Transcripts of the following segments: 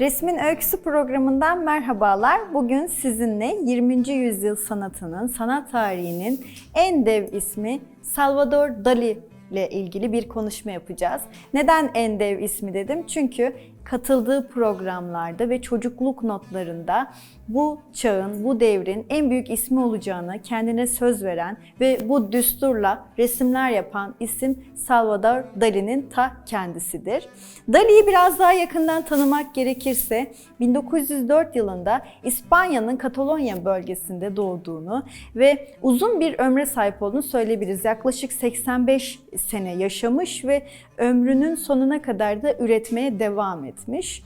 Resmin Öyküsü programından merhabalar. Bugün sizinle 20. yüzyıl sanatının, sanat tarihinin en dev ismi Salvador Dali ile ilgili bir konuşma yapacağız. Neden en dev ismi dedim? Çünkü katıldığı programlarda ve çocukluk notlarında bu çağın, bu devrin en büyük ismi olacağını kendine söz veren ve bu düsturla resimler yapan isim Salvador Dali'nin ta kendisidir. Dali'yi biraz daha yakından tanımak gerekirse 1904 yılında İspanya'nın Katalonya bölgesinde doğduğunu ve uzun bir ömre sahip olduğunu söyleyebiliriz. Yaklaşık 85 sene yaşamış ve ömrünün sonuna kadar da üretmeye devam etmiş.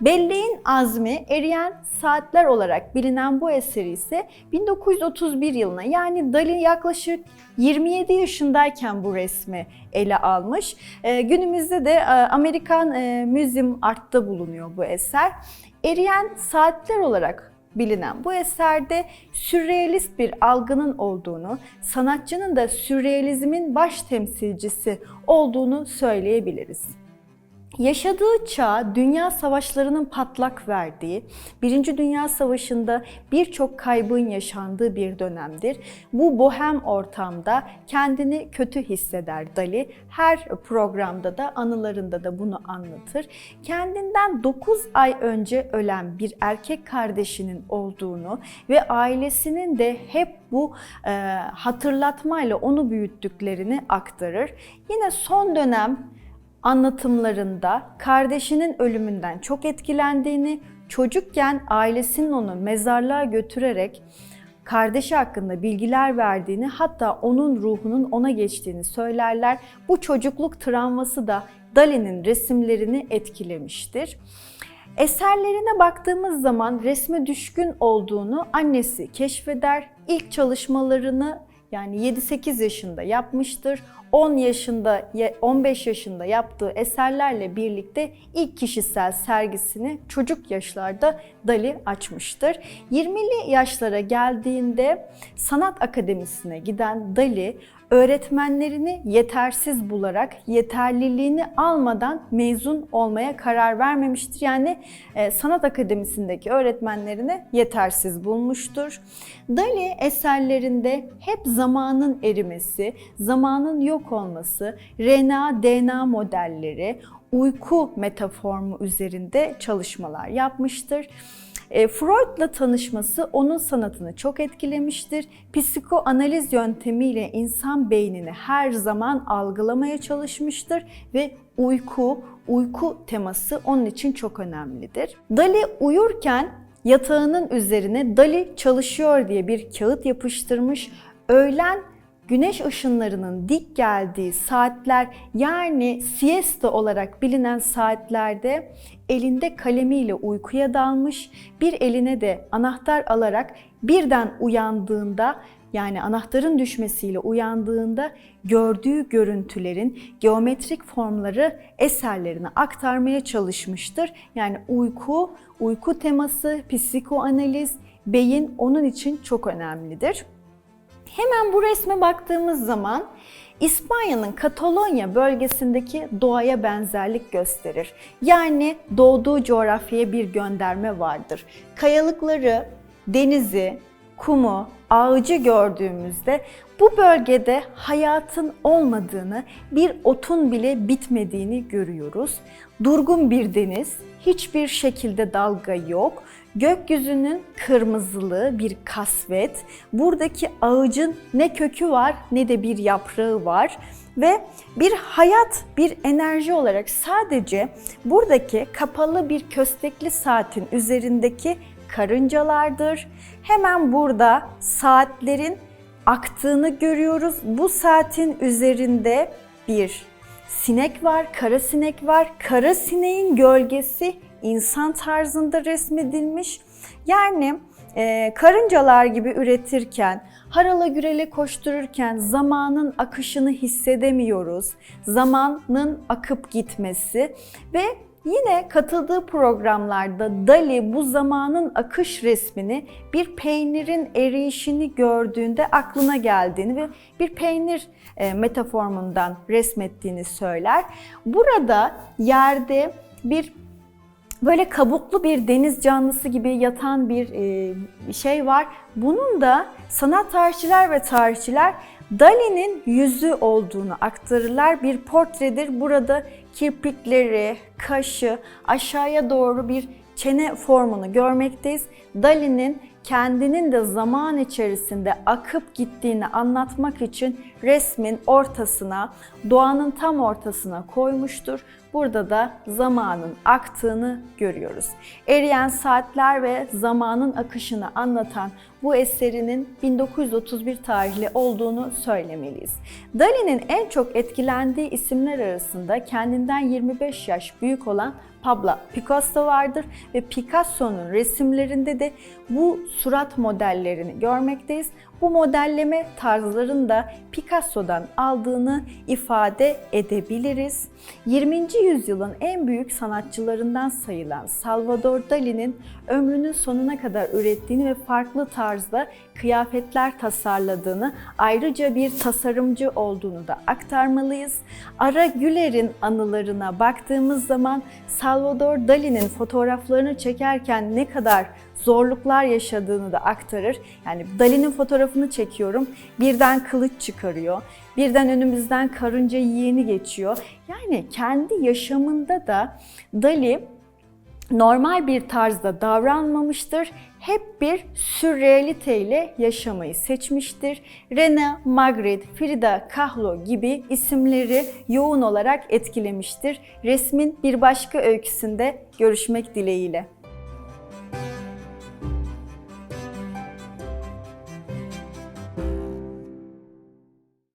Belleğin azmi eriyen saatler olarak bilinen bu eseri ise 1931 yılına yani Dali yaklaşık 27 yaşındayken bu resmi ele almış. Ee, günümüzde de e, Amerikan e, Museum Art'ta bulunuyor bu eser. Eriyen saatler olarak bilinen bu eserde sürrealist bir algının olduğunu, sanatçının da sürrealizmin baş temsilcisi olduğunu söyleyebiliriz. Yaşadığı çağ dünya savaşlarının patlak verdiği, Birinci Dünya Savaşı'nda birçok kaybın yaşandığı bir dönemdir. Bu bohem ortamda kendini kötü hisseder Dali. Her programda da anılarında da bunu anlatır. Kendinden 9 ay önce ölen bir erkek kardeşinin olduğunu ve ailesinin de hep bu e, hatırlatmayla onu büyüttüklerini aktarır. Yine son dönem anlatımlarında kardeşinin ölümünden çok etkilendiğini, çocukken ailesinin onu mezarlığa götürerek kardeşi hakkında bilgiler verdiğini, hatta onun ruhunun ona geçtiğini söylerler. Bu çocukluk travması da Dali'nin resimlerini etkilemiştir. Eserlerine baktığımız zaman resme düşkün olduğunu annesi keşfeder. İlk çalışmalarını yani 7-8 yaşında yapmıştır. 10 yaşında, 15 yaşında yaptığı eserlerle birlikte ilk kişisel sergisini çocuk yaşlarda Dali açmıştır. 20'li yaşlara geldiğinde Sanat Akademisi'ne giden Dali öğretmenlerini yetersiz bularak yeterliliğini almadan mezun olmaya karar vermemiştir. Yani e, sanat akademisindeki öğretmenlerini yetersiz bulmuştur. Dali eserlerinde hep zamanın erimesi, zamanın yok olması, RNA, DNA modelleri, uyku metaformu üzerinde çalışmalar yapmıştır. E, Freud'la tanışması onun sanatını çok etkilemiştir. Psikoanaliz yöntemiyle insan beynini her zaman algılamaya çalışmıştır ve uyku, uyku teması onun için çok önemlidir. Dali uyurken yatağının üzerine Dali çalışıyor diye bir kağıt yapıştırmış. Öğlen güneş ışınlarının dik geldiği saatler yani siesta olarak bilinen saatlerde elinde kalemiyle uykuya dalmış, bir eline de anahtar alarak birden uyandığında yani anahtarın düşmesiyle uyandığında gördüğü görüntülerin geometrik formları eserlerine aktarmaya çalışmıştır. Yani uyku, uyku teması, psikoanaliz, beyin onun için çok önemlidir. Hemen bu resme baktığımız zaman İspanya'nın Katalonya bölgesindeki doğaya benzerlik gösterir. Yani doğduğu coğrafyaya bir gönderme vardır. Kayalıkları, denizi, kumu, ağacı gördüğümüzde bu bölgede hayatın olmadığını, bir otun bile bitmediğini görüyoruz. Durgun bir deniz, hiçbir şekilde dalga yok. Gökyüzünün kırmızılığı bir kasvet. Buradaki ağacın ne kökü var ne de bir yaprağı var ve bir hayat, bir enerji olarak sadece buradaki kapalı bir köstekli saatin üzerindeki karıncalardır. Hemen burada saatlerin aktığını görüyoruz. Bu saatin üzerinde bir sinek var, kara sinek var. Kara sineğin gölgesi insan tarzında resmedilmiş. Yani e, karıncalar gibi üretirken, harala gürele koştururken zamanın akışını hissedemiyoruz. Zamanın akıp gitmesi ve Yine katıldığı programlarda Dali bu zamanın akış resmini bir peynirin eriyişini gördüğünde aklına geldiğini ve bir peynir e, metaformundan resmettiğini söyler. Burada yerde bir böyle kabuklu bir deniz canlısı gibi yatan bir e, şey var. Bunun da sanat tarihçiler ve tarihçiler Dali'nin yüzü olduğunu aktarırlar. Bir portredir. Burada kirpikleri, kaşı, aşağıya doğru bir çene formunu görmekteyiz. Dali'nin kendinin de zaman içerisinde akıp gittiğini anlatmak için resmin ortasına, doğanın tam ortasına koymuştur. Burada da zamanın aktığını görüyoruz. Eriyen saatler ve zamanın akışını anlatan bu eserinin 1931 tarihli olduğunu söylemeliyiz. Dali'nin en çok etkilendiği isimler arasında kendinden 25 yaş büyük olan Pablo Picasso vardır ve Picasso'nun resimlerinde de bu surat modellerini görmekteyiz. Bu modelleme tarzlarını da Picasso'dan aldığını ifade edebiliriz. 20. yüzyılın en büyük sanatçılarından sayılan Salvador Dali'nin ömrünün sonuna kadar ürettiğini ve farklı tarzda kıyafetler tasarladığını, ayrıca bir tasarımcı olduğunu da aktarmalıyız. Ara Güler'in anılarına baktığımız zaman Salvador Dali'nin fotoğraflarını çekerken ne kadar zorluklar yaşadığını da aktarır. Yani Dali'nin fotoğrafını çekiyorum, birden kılıç çıkarıyor, birden önümüzden karınca yeğeni geçiyor. Yani kendi yaşamında da Dali normal bir tarzda davranmamıştır. Hep bir sürrealite ile yaşamayı seçmiştir. Rene Magritte, Frida Kahlo gibi isimleri yoğun olarak etkilemiştir. Resmin bir başka öyküsünde görüşmek dileğiyle.